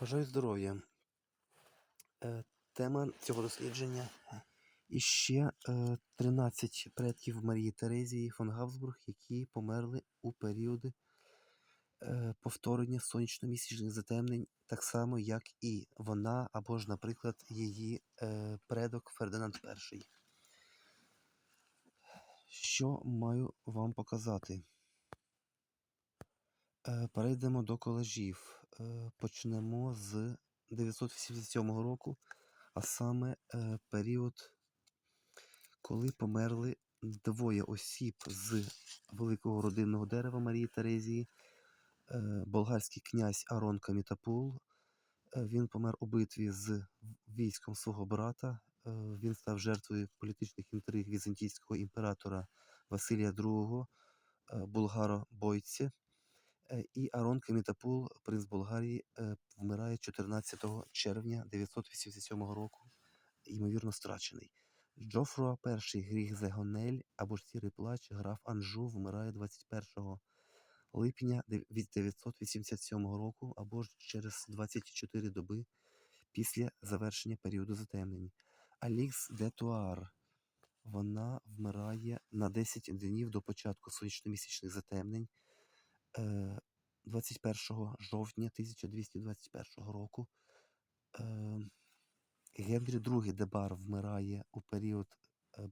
Бажаю здоров'я. Е, Тема цього дослідження іще е, 13 предків Марії Терезії фон Габсбург, які померли у періоди е, повторення сонячно-місячних затемнень, так само, як і вона, або ж, наприклад, її е, предок Фердинанд І. Що маю вам показати? Е, Перейдемо до колажів. Е, Почнемо з 987 року, а саме е, період, коли померли двоє осіб з великого родинного дерева Марії Терезії, е, болгарський князь Арон Камітапул. Він помер у битві з військом свого брата. Він став жертвою політичних інтриг візантійського імператора Василія II, е, булгаро-бойці. Е, І Арон Камітапул, принц Болгарії, е, вмирає 14 червня 987 року, ймовірно, страчений. Джофруа І Гріх Зегонель або ж Сірий плач, граф Анжу вмирає 21 липня дев- 987 року або ж через 24 доби після завершення періоду затемнень. Алікс де Туар. Вона вмирає на 10 днів до початку сонячно-місячних затемнень 21 жовтня 1221 року. Е, Генрі II Дебар вмирає у період е,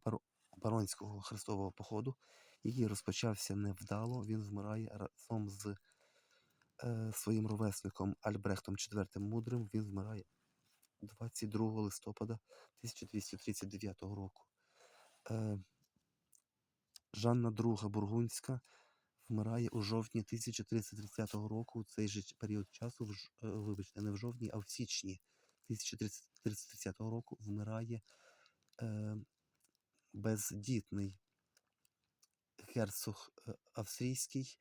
баронського хрестового походу, який розпочався невдало. Він вмирає разом з е, своїм ровесником Альбрехтом IV Мудрим. Він вмирає 22 листопада 1239 року. Е, Жанна II Бургундська вмирає у жовтні 1330 року. У цей же період часу, е, вибачте, не в жовтні, а в січні 1330 року вмирає е, бездітний герцог е, австрійський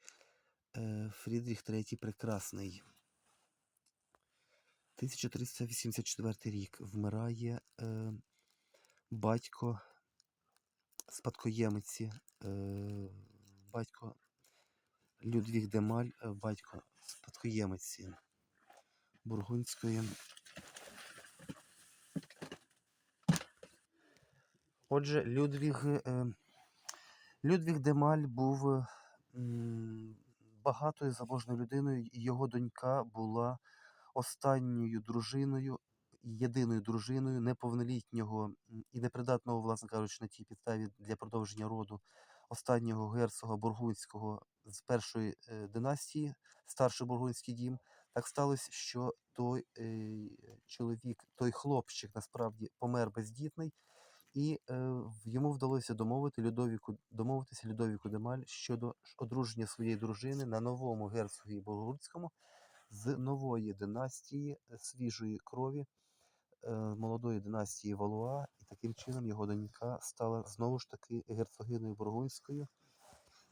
е, Фрідріх III Прекрасний. 1384 рік вмирає е, батько спадкоємиці, е, батько Людвіг Демаль, е, батько спадкоємиці Бургундської. Отже, Людвіг, е, Людвіг Демаль був е, багатою заможною людиною, і його донька була останньою дружиною, єдиною дружиною неповнолітнього і непридатного, власне кажучи, на тій підставі для продовження роду останнього герцога Бургундського з першої е, династії, старший бургундський дім. Так сталося, що той е, чоловік, той хлопчик насправді помер бездітний, і е, йому вдалося домовити Людовіку, домовитися Людовіку Демаль щодо одруження своєї дружини на новому герцогі Бургундському з нової династії свіжої крові, молодої династії Валуа, і таким чином його донька стала знову ж таки герцогиною Бургундською.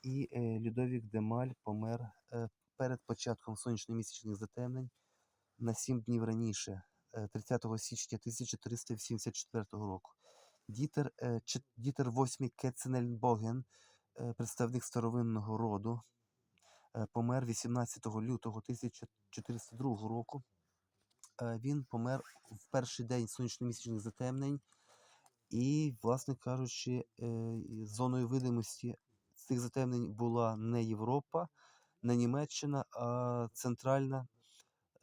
І е, Людовік Демаль помер е, перед початком сонячно-місячних затемнень на сім днів раніше, е, 30 січня 1384 року. Дітер, е, Дітер VIII Кеценельбоген, е, представник старовинного роду, е, помер 18 лютого 1402 року. Е, Він помер в перший день сонячно-місячних затемнень, і, власне кажучи, е, зоною видимості цих затемнень була не Європа, не Німеччина, а Центральна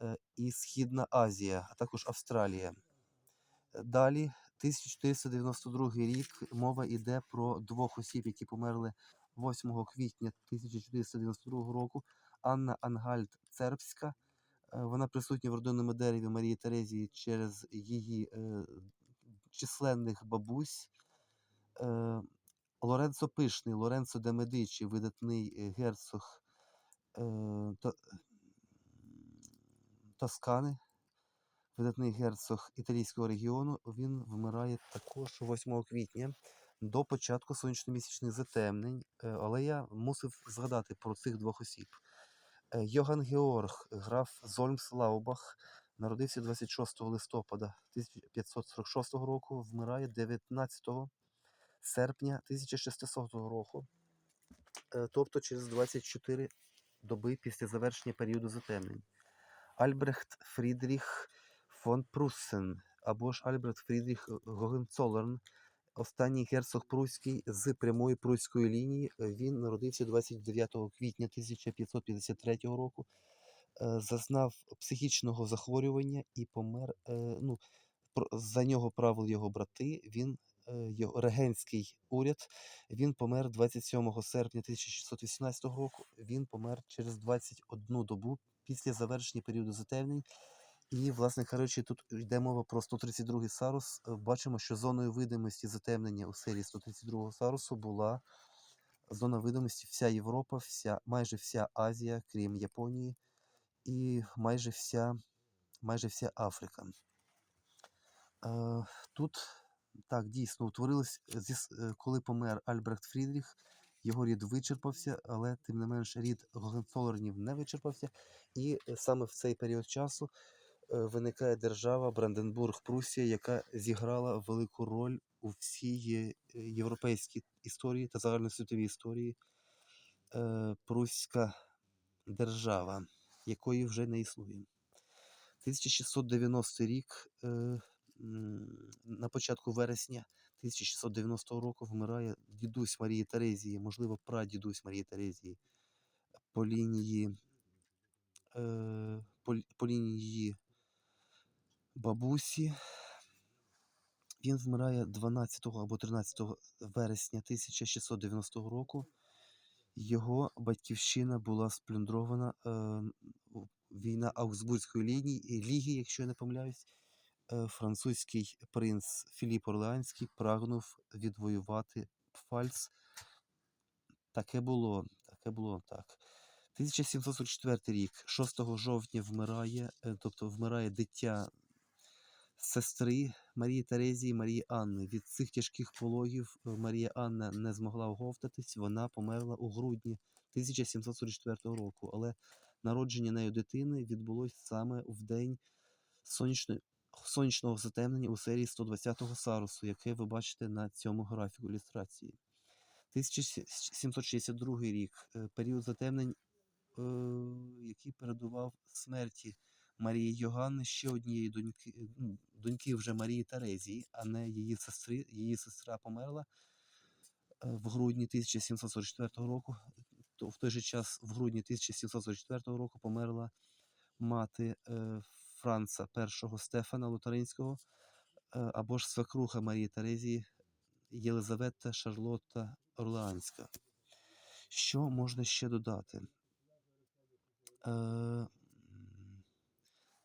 е, і Східна Азія, а також Австралія. Далі, 1492 рік, мова йде про двох осіб, які померли 8 квітня 1492 року. Анна Ангальд Цербська. Е, Вона присутня в родинному дереві Марії Терезії через її е, численних бабусь. Е, Лоренцо Пишний, Лоренцо де Медичі, видатний е, герцог е, Та- Тоскани, видатний герцог італійського регіону, він вмирає також 8 квітня до початку сонячно-місячних затемнень. Е, Але я мусив згадати про цих двох осіб. Е, Йоган Георг, граф Зольмс Лаубах, народився 26 листопада 1546 року, вмирає 19 серпня 1600 року, е, тобто через 24 доби після завершення періоду затемнень. Альбрехт Фрідріх фон Пруссен або ж Альбрехт Фрідріх Гогенцолерн, останній герцог Пруський з прямої пруської лінії. Е, Він народився 29 квітня 1553 року, е, зазнав психічного захворювання і помер. е, Ну, за нього правили його брати. Він його регентський уряд. Він помер 27 серпня 1618 року. Він помер через 21 добу після завершення періоду затемнень. І, власне кажучи, тут йде мова про 132 Сарус. Е, Бачимо, що зоною видимості затемнення у серії 132 Сарусу була зона видимості вся Європа, вся, майже вся Азія, крім Японії, і майже вся, майже вся Африка. Е, Тут так дійсно утворилось, е, коли помер Альбрехт Фрідріх, його рід вичерпався, але тим не менш рід Гогенцолернів не вичерпався. І саме в цей період часу виникає держава Бранденбург Прусія, яка зіграла велику роль у всій е, європейській історії та загальносвітовій історії. Е, Пруська держава, якої вже не існує. 1690 рік, е, на початку вересня 1690 року вмирає дідусь Марії Терезії, можливо, прадідусь Марії Терезії по лінії, е, по, лінії бабусі. Він вмирає 12 або 13 вересня 1690 року. Його батьківщина була сплюндрована. Е, війна Аугсбурзької лінії, ліги, якщо я не помиляюсь. Е, французький принц Філіп Орлеанський прагнув відвоювати Пфальц. Таке було, таке було так. 1744 рік, 6 жовтня вмирає, е, тобто вмирає дитя сестри Марії Терезії, Марії Анни. Від цих тяжких пологів е, Марія Анна не змогла оговтатись, вона померла у грудні 1744 року. Але народження нею дитини відбулось саме в день сонячної, сонячного затемнення у серії 120-го Сарусу, яке ви бачите на цьому графіку ілюстрації. 1762 рік, е, період затемнень, е, який передував смерті Марії Йоганни, ще однієї доньки, е, ну, доньки вже Марії Терезії, а не її сестри. Її сестра померла е, в грудні 1744 року. В той же час, в грудні 1744 року, померла мати е, Франца І Стефана Лотаринського, е, або ж свекруха Марії Терезії Єлизавета Шарлотта Орлеанська. Що можна ще додати?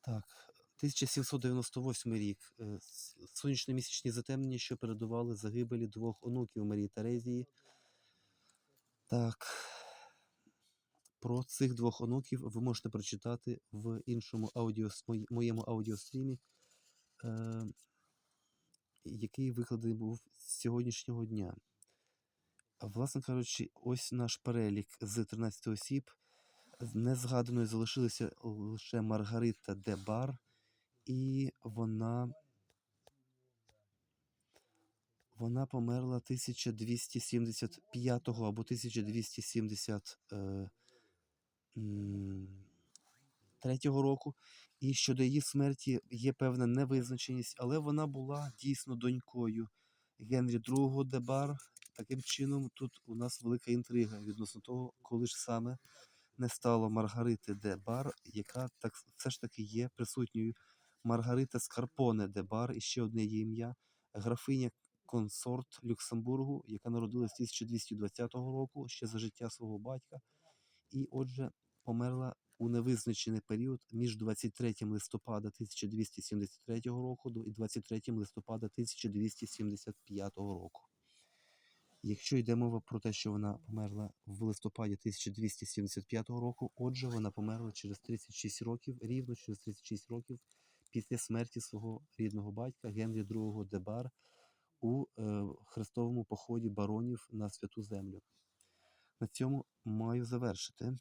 Так, 1798 рік. е, Сонячно-місячні затемнення, що передували загибелі двох онуків Марії Терезії. Так. Про цих двох онуків ви можете прочитати в іншому аудіо, моєму аудіострімі, е, який викладений був з сьогоднішнього дня. Власне кажучи, ось наш перелік з 13 осіб. Незгаданою залишилася лише Маргарита де Бар, і вона, вона померла 1275 або 1270. Е, року, і щодо її смерті є певна невизначеність, але вона була дійсно донькою Генрі II Дебар. Таким чином, тут у нас велика інтрига відносно того, коли ж саме не стало Маргарити де Бар, яка так все ж таки є присутньою. Маргарита Скарпоне де Бар, і ще одне її ім'я, графиня консорт Люксембургу, яка народилась 1220 року ще за життя свого батька, і отже померла у невизначений період між 23 листопада 1273 року і 23 листопада 1275 року. Якщо йде мова про те, що вона померла в листопаді 1275 року, отже, вона померла через 36 років, рівно через 36 років після смерті свого рідного батька Генрі II Дебар у е, хрестовому поході баронів на святу землю. На цьому маю завершити.